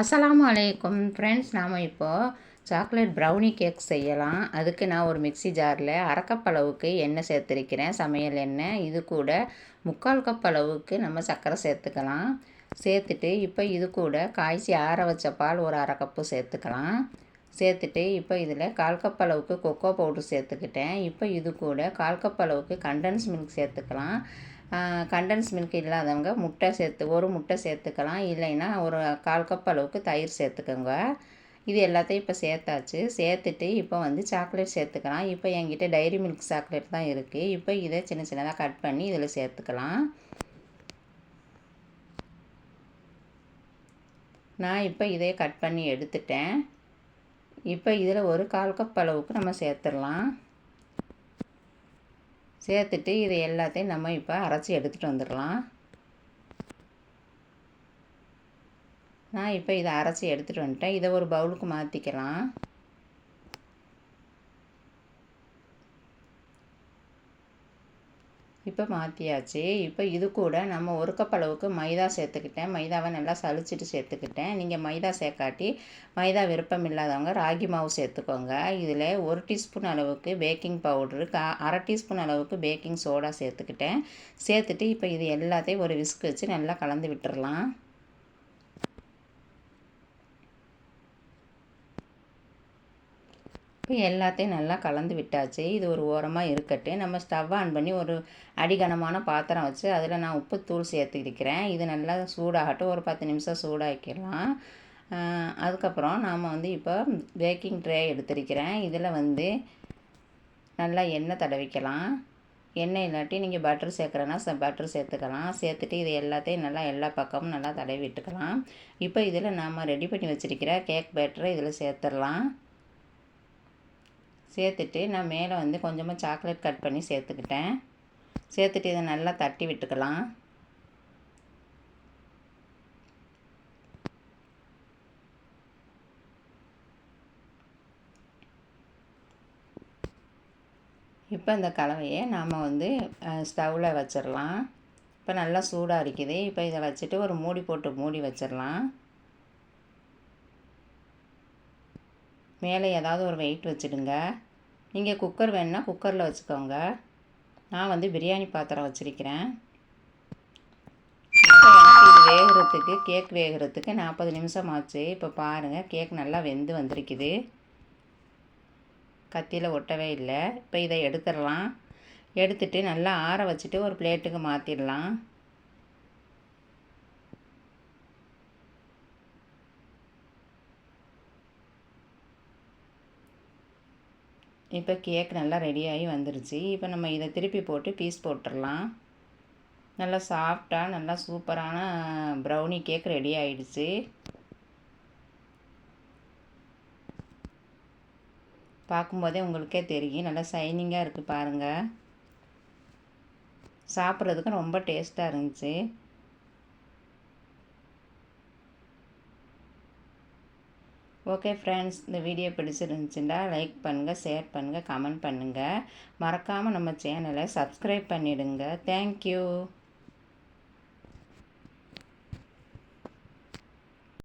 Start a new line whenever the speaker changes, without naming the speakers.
அஸ்ஸலாமு அலைக்கும் ஃப்ரெண்ட்ஸ் நாம் இப்போது சாக்லேட் ப்ரௌனி கேக் செய்யலாம். அதுக்கு நான் ஒரு மிக்ஸி ஜாரில் அரைக்கப்பளவுக்கு அளவுக்கு எண்ணெய் சேர்த்துருக்கிறேன். சமையல் எண்ணெய் இது கூட முக்கால் கப் அளவுக்கு நம்ம சர்க்கரை சேர்த்துக்கலாம். சேர்த்துட்டு இப்போ இது கூட காய்ச்சி ஆற வச்ச பால் ஒரு அரை கப்பு சேர்த்துக்கலாம். சேர்த்துட்டு இப்போ இதில் கால் கப் அளவுக்கு கொக்கோ பவுட்ரு சேர்த்துக்கிட்டேன். இப்போ இது கூட கால் கப் அளவுக்கு கண்டன்ஸ் மில்க் சேர்த்துக்கலாம். கண்டன்ஸ் மில்க் இல்லாதவங்க முட்டை சேர்த்து ஒரு முட்டை சேர்த்துக்கலாம். இல்லைன்னா ஒரு கால் கப் அளவுக்கு தயிர் சேர்த்துக்கோங்க. இது எல்லாத்தையும் இப்போ சேர்த்தாச்சு. சேர்த்துட்டு இப்போ வந்து சாக்லேட் சேர்த்துக்கலாம். இப்போ என்கிட்ட டைரி மில்க் சாக்லேட் தான் இருக்குது இப்போ இதை சின்ன சின்னதாக கட் பண்ணி இதில் சேர்த்துக்கலாம். நான் இப்போ இதை கட் பண்ணி எடுத்துட்டேன். இப்போ இதில் ஒரு கால் கப் அளவுக்கு நம்ம சேர்த்துடலாம். சேர்த்துட்டு இதை எல்லாத்தையும் நம்ம இப்போ அரைச்சி எடுத்துகிட்டு வந்துடலாம். நான் இப்போ இதை அரைச்சி எடுத்துகிட்டு வந்துட்டேன். இதை ஒரு பவுலுக்கு மாற்றிக்கலாம் இப்போ மாற்றியாச்சு இப்போ இது கூட நம்ம ஒரு கப் அளவுக்கு மைதா சேர்த்துக்கிட்டேன். மைதாவை நல்லா சளிச்சிட்டு சேர்த்துக்கிட்டேன். நீங்கள் மைதா சேர்க்காட்டி மைதா விருப்பம் இல்லாதவங்க ராகி மாவு சேர்த்துக்கோங்க. இதில் ஒரு டீஸ்பூன் அளவுக்கு பேக்கிங் பவுட்ரு கா அரை டீஸ்பூன் அளவுக்கு பேக்கிங் சோடா சேர்த்துக்கிட்டேன். சேர்த்துட்டு இப்போ இது எல்லாத்தையும் ஒரு விஸ்க் வச்சு நல்லா கலந்து விட்டுறலாம். இப்போ எல்லாத்தையும் நல்லா கலந்து விட்டாச்சு. இது ஒரு ஓரமாக இருக்கட்டும் நம்ம ஸ்டவ் ஆன் பண்ணி ஒரு அடிகனமான பாத்திரம் வச்சு அதில் நான் உப்பு தூள் சேர்த்துக்கிறேன் இது நல்லா சூடாகட்டும். ஒரு பத்து நிமிஷம் சூடாக்கிடலாம். அதுக்கப்புறம் நாம் வந்து இப்போ பேக்கிங் ட்ரே எடுத்திருக்கிறேன். இதில் வந்து நல்லா எண்ணெய் தடவிக்கலாம். எண்ணெய் இல்லாட்டி நீங்கள் பட்டர் சேர்க்குறேன்னா பட்டர் சேர்த்துக்கலாம். சேர்த்துட்டு இது எல்லாத்தையும் நல்லா எல்லா பக்கமும் நல்லா தடவி விட்டுக்கலாம். இப்போ இதில் நாம் ரெடி பண்ணி வச்சுருக்கிற கேக் பேட்டரை இதில் சேர்த்துடலாம். சேர்த்துட்டு நான் மேலே வந்து கொஞ்சமாக சாக்லேட் கட் பண்ணி சேர்த்துக்கிட்டேன். சேர்த்துட்டு இதை நல்லா தட்டி விட்டுக்கலாம். இப்போ இந்த கலவையை நாம் வந்து ஸ்டவ்வில் வச்சிடலாம். இப்போ நல்லா சூடாக இருக்குது. இப்போ இதை வச்சுட்டு ஒரு மூடி போட்டு மூடி வச்சிடலாம். மேலே ஏதாவது ஒரு வெயிட் வச்சுடுங்க. நீங்கள் குக்கர் வேணுன்னா குக்கரில் வச்சுக்கோங்க. நான் வந்து பிரியாணி பாத்திரம் வச்சுருக்கிறேன். இப்போ இது வேகிறதுக்கு கேக் வேகிறதுக்கு நாற்பது நிமிஷம் ஆச்சு. இப்போ பாருங்கள் கேக் நல்லா வெந்து வந்திருக்குது. கத்தியில் ஒட்டவே இல்லை. இப்போ இதை எடுத்துடலாம். எடுத்துட்டு நல்லா ஆற வச்சுட்டு ஒரு பிளேட்டுக்கு மாற்றிடலாம் இப்போ கேக் நல்லா ரெடியாகி வந்துருச்சு. இப்போ நம்ம இதை திருப்பி போட்டு பீஸ் போட்டுடலாம். நல்லா சாஃப்டாக நல்லா சூப்பரான ப்ரௌனி கேக் ரெடி ஆகிடுச்சு பார்க்கும்போதே உங்களுக்கே தெரியும். நல்லா சைனிங்காக இருக்குது பாருங்கள் சாப்பிட்றதுக்கும் ரொம்ப டேஸ்ட்டாக இருந்துச்சு. ஓகே ஃப்ரெண்ட்ஸ் இந்த வீடியோ பிடிச்சிருந்துச்சுன்னா லைக் பண்ணுங்கள் ஷேர் பண்ணுங்கள் கமெண்ட் பண்ணுங்கள் மறக்காமல் நம்ம சேனலை சப்ஸ்கிரைப் பண்ணிவிடுங்க தேங்க்யூ